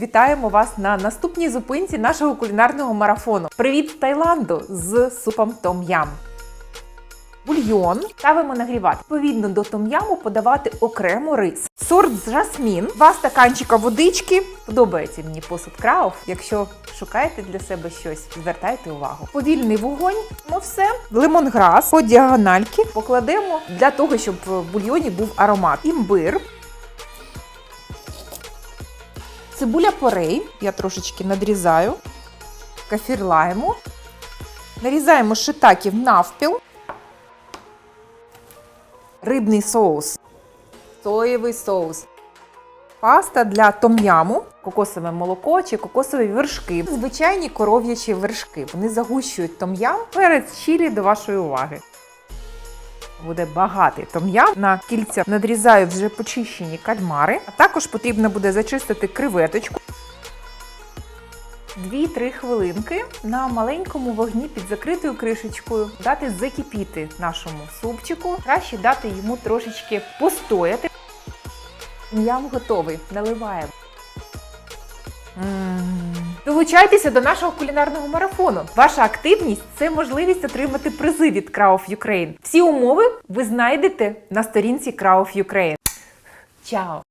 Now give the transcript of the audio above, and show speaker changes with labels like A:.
A: Вітаємо вас на наступній зупинці нашого кулінарного марафону. Привіт з Таїланду з супом том-ям. Бульйон ставимо нагрівати. Відповідно до том-яму подавати окремо рис. Сорт жасмін, два стаканчика водички. Подобається мені посуд крауф. Якщо шукаєте для себе щось, звертайте увагу. Повільний вогонь, ну все. Лимонграс по діагональки покладемо для того, щоб в бульйоні був аромат. Імбир. Цибуля порей, я трошечки надрізаю. Кафір лайму. Нарізаємо шитаків навпіл. Рибний соус. Соєвий соус. Паста для том'яму, кокосове молоко чи кокосові вершки. Звичайні коров'ячі вершки. Вони загущують том'ям перець чилі до вашої уваги. Буде багатий том'ям. На кільця надрізаю вже почищені кальмари. А також потрібно буде зачистити креветочку. 2-3 хвилинки на маленькому вогні під закритою кришечкою дати закипіти нашому супчику. Краще дати йому трошечки постояти. М'ям готовий. Наливаємо. М. Долучайтеся до нашого кулінарного марафону. Ваша активність це можливість отримати призи від Крауф Ukraine. Всі умови ви знайдете на сторінці Крауф Ukraine. Чао!